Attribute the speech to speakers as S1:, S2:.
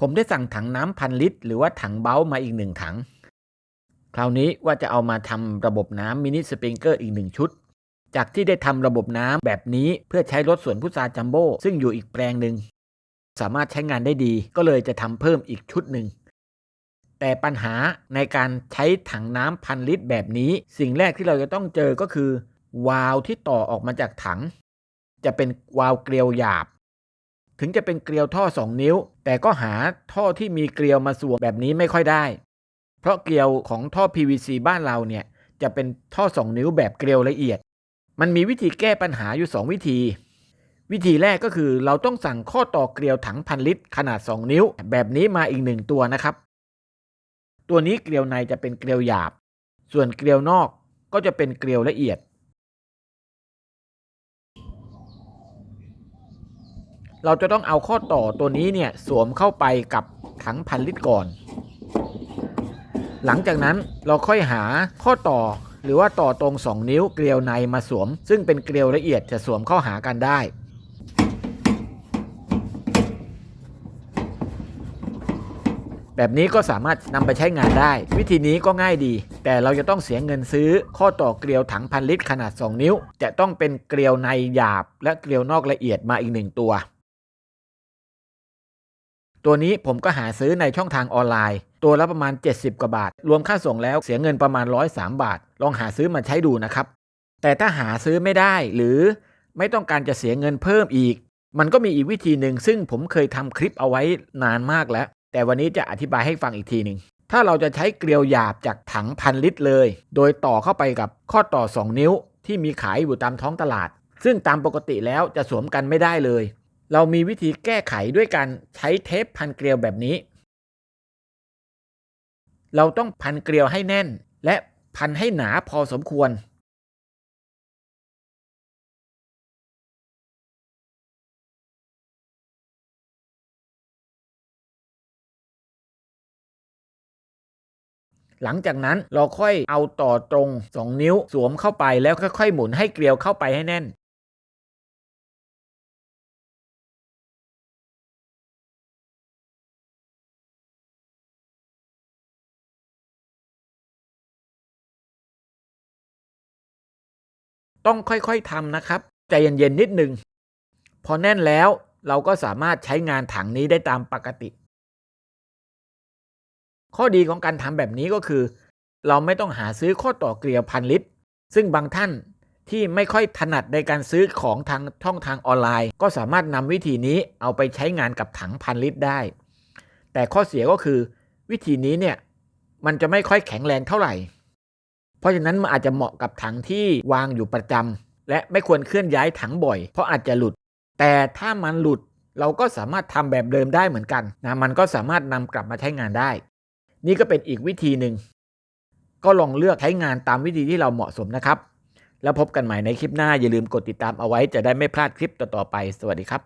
S1: ผมได้สั่งถังน้ำพันลิตร หรือว่าถังเบ้ามาอีกหนึ่งถัง คราวนี้ว่าจะเอามาทำระบบน้ำมินิสปริงเกอร์อีกหนึ่งชุด จากที่ได้ทำระบบน้ำแบบนี้เพื่อใช้รถสวนพุทราจัมโบ้ซึ่งอยู่อีกแปลงหนึ่งสามารถใช้งานได้ดีก็เลยจะทำเพิ่มอีกชุดหนึ่งแต่ปัญหาในการใช้ถังน้ำพันลิตรแบบนี้ สิ่งแรกที่เราจะต้องเจอก็คือ วาล์วที่ต่อออกมาจากถัง จะเป็นวาล์วเกลียวหยาบ ถึงจะเป็นเกลียวท่อ 2 นิ้ว แต่ก็หาท่อที่มีเกลียวมาสวมแบบนี้ไม่ค่อยได้ เพราะเกลียวของท่อ PVC บ้านเราเนี่ยจะเป็นท่อ 2 นิ้วแบบเกลียวละเอียด มันมีวิธีแก้ปัญหาอยู่ 2 วิธี วิธีแรกก็คือเราต้องสั่งข้อต่อเกลียวถังพันลิตรขนาด 2 นิ้ว แบบนี้มาอีกหนึ่งตัวนะครับ ตัวนี้เกลียวในจะเป็นเกลียวหยาบ ส่วนเกลียวนอกก็จะเป็นเกลียวละเอียด เราจะต้องเอาข้อต่อตัวนี้เนี่ยสวมเข้าไปกับถังพันลิตรก่อน หลังจากนั้นเราค่อยหาข้อต่อหรือว่าต่อตรง 2 นิ้วเกลียวในมาสวม ซึ่งเป็นเกลียวละเอียดจะสวมเข้าหากันได้แบบนี้ก็สามารถนำไปใช้งานได้ วิธีนี้ก็ง่ายดี แต่เราจะต้องเสียเงินซื้อ ข้อต่อเกลียวถังพันลิตรขนาด 2 นิ้ว จะต้องเป็นเกลียวในหยาบและเกลียวนอกละเอียดมาอีกหนึ่งตัว ตัวนี้ผมก็หาซื้อในช่องทางออนไลน์ ตัวละประมาณ 70 กว่าบาท รวมค่าส่งแล้วเสียเงินประมาณ 103 บาท ลองหาซื้อมาใช้ดูนะครับ แต่ถ้าหาซื้อไม่ได้หรือไม่ต้องการจะเสียเงินเพิ่มอีก มันก็มีอีกวิธีหนึ่งซึ่งผมเคยทำคลิปเอาไว้นานมากแล้ว แต่วันนี้จะอธิบายให้ฟังอีกทีหนึ่งถ้าเราจะใช้เกลียวหยาบจากถังพันลิตรเลย โดยต่อเข้าไปกับข้อต่อ 2 นิ้วที่มีขายอยู่ตามท้องตลาด ซึ่งตามปกติแล้วจะสวมกันไม่ได้เลย เรามีวิธีแก้ไขด้วยการใช้เทปพันเกลียวแบบนี้ เราต้องพันเกลียวให้แน่น และพันให้หนาพอสมควร หลังจากนั้นเราค่อยเอาต่อตรง 2 นิ้วสวมเข้าไปแล้วค่อยๆหมุนให้เกลียวเข้าไปให้แน่น ต้องค่อยๆทำนะครับ ใจเย็นๆนิดนึง พอแน่นแล้วเราก็สามารถใช้งานถังนี้ได้ตามปกติ ข้อดีของการทำแบบนี้ก็คือ เราไม่ต้องหาซื้อข้อต่อเกลียวพันลิตร ซึ่งบางท่านที่ไม่ค่อยถนัดในการซื้อของทางช่องทางออนไลน์ ก็สามารถนำวิธีนี้เอาไปใช้งานกับถังพันลิตรได้ แต่ข้อเสียก็คือ วิธีนี้เนี่ยมันจะไม่ค่อยแข็งแรงเท่าไหร่ เพราะฉะนั้นมันอาจจะเหมาะกับถังที่วางอยู่ประจำและไม่ควรเคลื่อนย้ายถังบ่อย เพราะอาจจะหลุด แต่ถ้ามันหลุดเราก็สามารถทำแบบเดิมได้เหมือนกันนะมันก็สามารถนำกลับมาใช้งานได้ นี่ก็เป็นอีกวิธีหนึ่งก็ลองเลือกใช้งานตามวิธีที่เราเหมาะสมนะครับ แล้วพบกันใหม่ในคลิปหน้าอย่าลืมกดติดตามเอาไว้จะได้ไม่พลาดคลิปต่อๆไป สวัสดีครับ